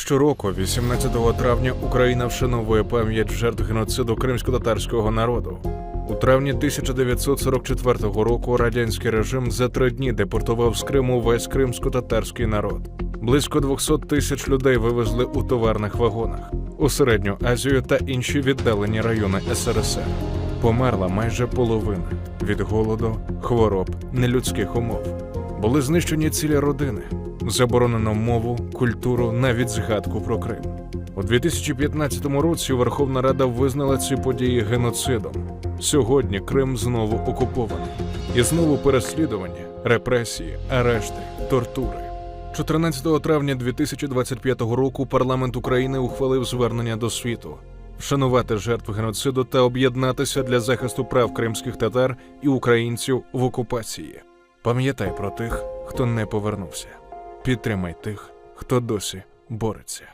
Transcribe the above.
Щороку, 18 травня, Україна вшановує пам'ять жертв геноциду кримсько-татарського народу. У травні 1944 року радянський режим за три дні депортував з Криму весь кримсько-татарський народ. Близько 200 тисяч людей вивезли у товарних вагонах у середню Азію та інші віддалені райони СРСР. Померла майже половина від голоду, хвороб, нелюдських умов. Були знищені цілі родини, заборонено мову, культуру, навіть згадку про Крим. У 2015 році Верховна Рада визнала ці події геноцидом. Сьогодні Крим знову окупований. І знову переслідування, репресії, арешти, тортури. 14 травня 2025 року парламент України ухвалив звернення до світу вшанувати жертв геноциду та об'єднатися для захисту прав кримських татар і українців в окупації. Пам'ятай про тих, хто не повернувся. Підтримай тих, хто досі бореться.